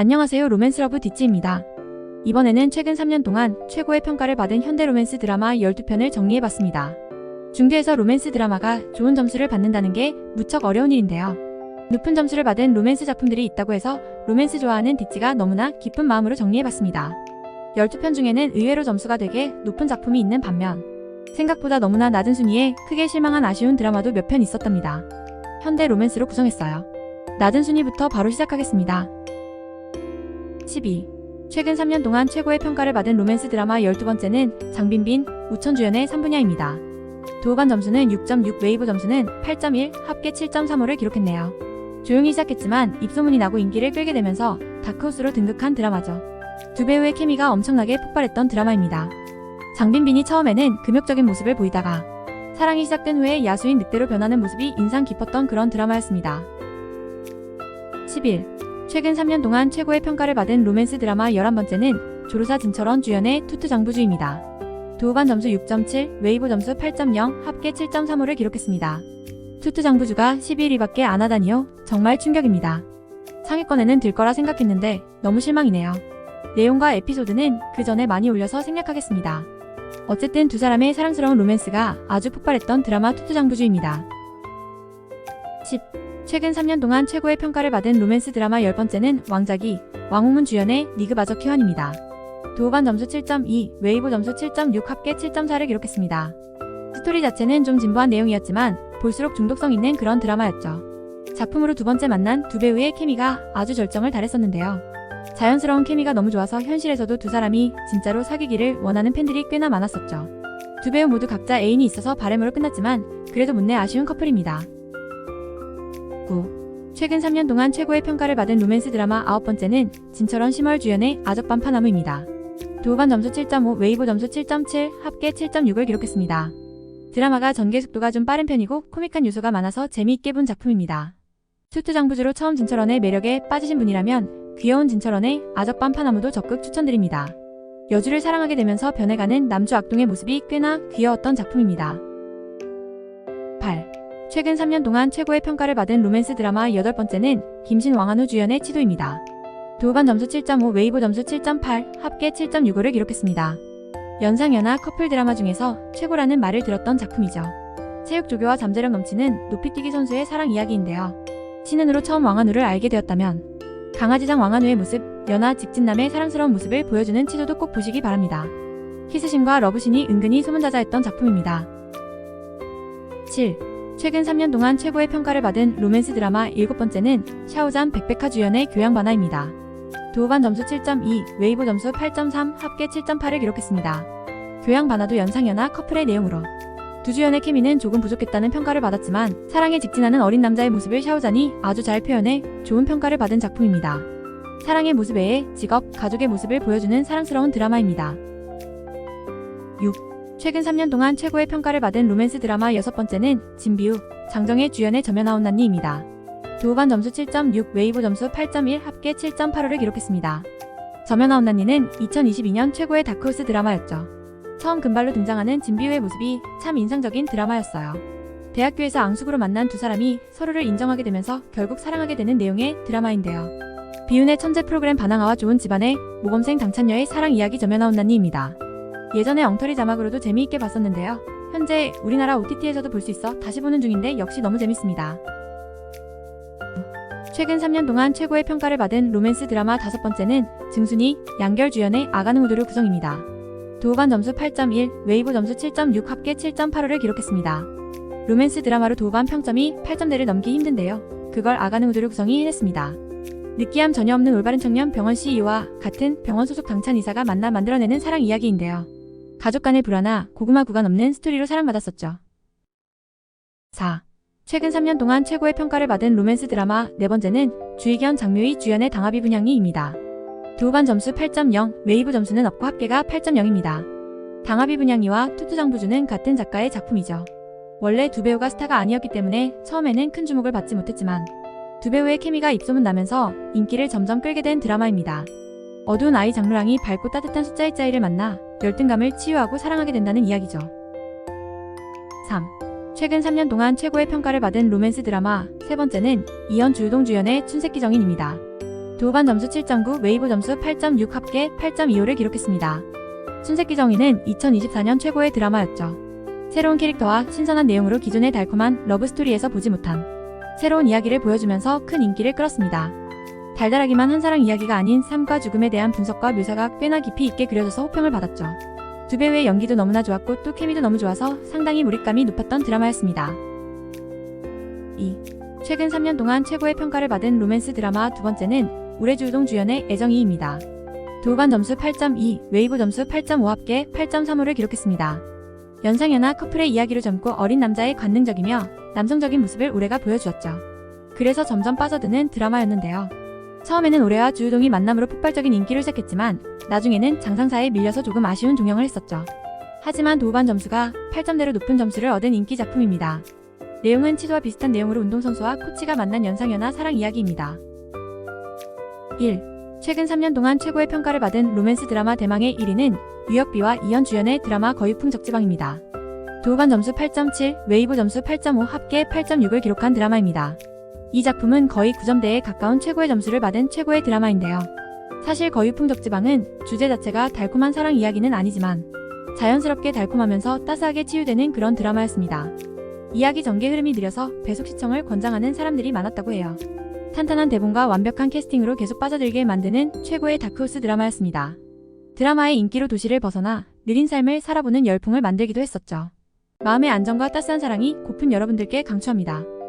안녕하세요 로맨스 러브 디찌입니다. 이번에는 최근 3년 동안 최고의 평가를 받은 현대 로맨스 드라마 12편을 정리해봤습니다. 중대에서 로맨스 드라마가 좋은 점수를 받는다는 게 무척 어려운 일인데요. 높은 점수를 받은 로맨스 작품들이 있다고 해서 로맨스 좋아하는 디찌가 너무나 기쁜 마음으로 정리해봤습니다. 12편 중에는 의외로 점수가 되게 높은 작품이 있는 반면 생각보다 너무나 낮은 순위에 크게 실망한 아쉬운 드라마도 몇 편 있었답니다. 현대 로맨스로 구성했어요. 낮은 순위부터 바로 시작하겠습니다. 12. 최근 3년 동안 최고의 평가를 받은 로맨스 드라마 12번째는 장빈빈, 우천 주연의 3분야입니다. 도어반 점수는 6.6, 웨이브 점수는 8.1, 합계 7.35를 기록했네요. 조용히 시작했지만 입소문이 나고 인기를 끌게 되면서 다크호스로 등극한 드라마죠. 두 배우의 케미가 엄청나게 폭발했던 드라마입니다. 장빈빈이 처음에는 금욕적인 모습을 보이다가 사랑이 시작된 후에 야수인 늑대로 변하는 모습이 인상 깊었던 그런 드라마였습니다. 11. 최근 3년 동안 최고의 평가를 받은 로맨스 드라마 11번째는 조르사 진철원 주연의 투투 장부주입니다. 도우반 점수 6.7, 웨이브 점수 8.0, 합계 7.35를 기록했습니다. 투투 장부주가 11위밖에 안 하다니요? 정말 충격입니다. 상위권에는 들 거라 생각했는데 너무 실망이네요. 내용과 에피소드는 그 전에 많이 올려서 생략하겠습니다. 어쨌든 두 사람의 사랑스러운 로맨스가 아주 폭발했던 드라마 투투 장부주입니다. 10. 최근 3년 동안 최고의 평가를 받은 로맨스 드라마 10번째는 왕자기, 왕홍문 주연의 니그 바저 키환입니다. 도어반 점수 7.2, 웨이브 점수 7.6 합계 7.4를 기록했습니다. 스토리 자체는 좀 진부한 내용이었지만 볼수록 중독성 있는 그런 드라마였죠. 작품으로 두 번째 만난 두 배우의 케미가 아주 절정을 달했었는데요. 자연스러운 케미가 너무 좋아서 현실에서도 두 사람이 진짜로 사귀기를 원하는 팬들이 꽤나 많았었죠. 두 배우 모두 각자 애인이 있어서 바램으로 끝났지만 그래도 못내 아쉬운 커플입니다. 9. 최근 3년 동안 최고의 평가를 받은 로맨스 드라마 아홉 번째는 진철원 심월 주연의 아적밤 파나무입니다. 도우반 점수 7.5, 웨이브 점수 7.7, 합계 7.6을 기록했습니다. 드라마가 전개 속도가 좀 빠른 편이고 코믹한 요소가 많아서 재미있게 본 작품입니다. 투투 장부주로 처음 진철원의 매력에 빠지신 분이라면 귀여운 진철원의 아적밤 파나무도 적극 추천드립니다. 여주를 사랑하게 되면서 변해가는 남주 악동의 모습이 꽤나 귀여웠던 작품입니다. 8. 최근 3년 동안 최고의 평가를 받은 로맨스 드라마 여덟 번째는 김신 왕한우 주연의 치도입니다. 도우반 점수 7.5, 웨이브 점수 7.8, 합계 7.65를 기록했습니다. 연상연하 커플 드라마 중에서 최고라는 말을 들었던 작품이죠. 체육 조교와 잠재력 넘치는 높이뛰기 선수의 사랑 이야기인데요. 신은으로 처음 왕한우를 알게 되었다면 강아지장 왕한우의 모습, 연하 직진남의 사랑스러운 모습을 보여주는 치도도 꼭 보시기 바랍니다. 키스신과 러브신이 은근히 소문자자했던 작품입니다. 7. 최근 3년 동안 최고의 평가를 받은 로맨스 드라마 일곱 번째는 샤오잔 백백화 주연의 교양반화입니다. 도우반 점수 7.2, 웨이브 점수 8.3, 합계 7.8을 기록했습니다. 교양반화도 연상연하 커플의 내용으로 두 주연의 케미는 조금 부족했다는 평가를 받았지만 사랑에 직진하는 어린 남자의 모습을 샤오잔이 아주 잘 표현해 좋은 평가를 받은 작품입니다. 사랑의 모습 외에 직업, 가족의 모습을 보여주는 사랑스러운 드라마입니다. 6. 최근 3년 동안 최고의 평가를 받은 로맨스 드라마 여섯 번째는 진비우, 장정혜 주연의 저면아온 난니입니다. 도우반 점수 7.6, 웨이브 점수 8.1, 합계 7.85를 기록했습니다. 저면아온 난니는 2022년 최고의 다크호스 드라마였죠. 처음 금발로 등장하는 진비우의 모습이 참 인상적인 드라마였어요. 대학교에서 앙숙으로 만난 두 사람이 서로를 인정하게 되면서 결국 사랑하게 되는 내용의 드라마인데요. 비운의 천재 프로그램 반항아와 좋은 집안의 모범생 당찬녀의 사랑 이야기 저면아온 난니입니다. 예전에 엉터리 자막으로도 재미있게 봤었는데요. 현재 우리나라 OTT에서도 볼 수 있어 다시 보는 중인데 역시 너무 재밌습니다. 최근 3년 동안 최고의 평가를 받은 로맨스 드라마 다섯 번째는 증순이, 양결 주연의 아가는 우도르 구성입니다. 도우반 점수 8.1, 웨이브 점수 7.6 합계 7.85를 기록했습니다. 로맨스 드라마로 도우반 평점이 8점대를 넘기 힘든데요. 그걸 아가는 우도르 구성이 해냈습니다. 느끼함 전혀 없는 올바른 청년 병원 CEO와 같은 병원 소속 당찬 의사가 만나 만들어내는 사랑 이야기인데요. 가족 간의 불화나 고구마 구간 없는 스토리로 사랑받았었죠. 4. 최근 3년 동안 최고의 평가를 받은 로맨스 드라마 네 번째는 주희견 장묘희 주연의 당하비 분향이입니다. 도우반 점수 8.0, 웨이브 점수는 없고 합계가 8.0입니다. 당하비 분향이와 투투장부주는 같은 작가의 작품이죠. 원래 두 배우가 스타가 아니었기 때문에 처음에는 큰 주목을 받지 못했지만 두 배우의 케미가 입소문 나면서 인기를 점점 끌게 된 드라마입니다. 어두운 아이 장르랑이 밝고 따뜻한 숫자의 짜이를 만나 열등감을 치유하고 사랑하게 된다는 이야기죠. 3. 최근 3년 동안 최고의 평가를 받은 로맨스 드라마 세 번째는 이현 주유동 주연의 춘색기 정인입니다. 두반 점수 7.9, 웨이브 점수 8.6 합계 8.25를 기록했습니다. 순세기 정의는 2024년 최고의 드라마였죠. 새로운 캐릭터와 신선한 내용으로 기존의 달콤한 러브스토리에서 보지 못한 새로운 이야기를 보여주면서 큰 인기를 끌었습니다. 달달하기만 한 사랑 이야기가 아닌 삶과 죽음에 대한 분석과 묘사가 꽤나 깊이 있게 그려져서 호평을 받았죠. 두 배우의 연기도 너무나 좋았고 또 케미도 너무 좋아서 상당히 몰입감이 높았던 드라마였습니다. 2. 최근 3년 동안 최고의 평가를 받은 로맨스 드라마 두 번째는 우레주우동 주연의 애정이입니다. 도반 점수 8.2, 웨이브 점수 8.5 합계 8.35를 기록했습니다. 연상연하 커플의 이야기로 젊고 어린 남자의 관능적이며 남성적인 모습을 올해가 보여주었죠. 그래서 점점 빠져드는 드라마였는데요. 처음에는 올해와 주우동이 만남으로 폭발적인 인기를 시작했지만 나중에는 장상사에 밀려서 조금 아쉬운 종영을 했었죠. 하지만 도반 점수가 8점대로 높은 점수를 얻은 인기 작품입니다. 내용은 치도와 비슷한 내용으로 운동선수와 코치가 만난 연상연하 사랑 이야기입니다. 1. 최근 3년 동안 최고의 평가를 받은 로맨스 드라마 대망의 1위는 유혁비와 이현 주연의 드라마 거유풍 적지방입니다. 도반 점수 8.7, 웨이브 점수 8.5 합계 8.6을 기록한 드라마입니다. 이 작품은 거의 9점대에 가까운 최고의 점수를 받은 최고의 드라마인데요. 사실 거유풍 적지방은 주제 자체가 달콤한 사랑 이야기는 아니지만 자연스럽게 달콤하면서 따스하게 치유되는 그런 드라마였습니다. 이야기 전개 흐름이 느려서 배속 시청을 권장하는 사람들이 많았다고 해요. 탄탄한 대본과 완벽한 캐스팅으로 계속 빠져들게 만드는 최고의 다크호스 드라마였습니다. 드라마의 인기로 도시를 벗어나 느린 삶을 살아보는 열풍을 만들기도 했었죠. 마음의 안정과 따스한 사랑이 고픈 여러분들께 강추합니다.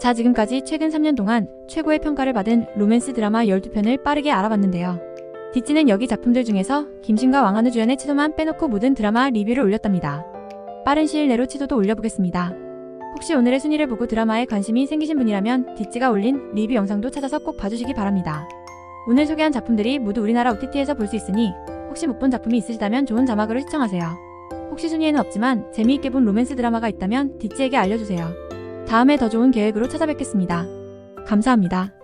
자, 지금까지 최근 3년 동안 최고의 평가를 받은 로맨스 드라마 12편을 빠르게 알아봤는데요. 뒷지는 여기 작품들 중에서 김신과 왕한우 주연의 치도만 빼놓고 모든 드라마 리뷰를 올렸답니다. 빠른 시일 내로 치도도 올려보겠습니다. 혹시 오늘의 순위를 보고 드라마에 관심이 생기신 분이라면 뒷지가 올린 리뷰 영상도 찾아서 꼭 봐주시기 바랍니다. 오늘 소개한 작품들이 모두 우리나라 OTT에서 볼 수 있으니 혹시 못 본 작품이 있으시다면 좋은 자막으로 시청하세요. 혹시 순위에는 없지만 재미있게 본 로맨스 드라마가 있다면 뒷지에게 알려주세요. 다음에 더 좋은 계획으로 찾아뵙겠습니다. 감사합니다.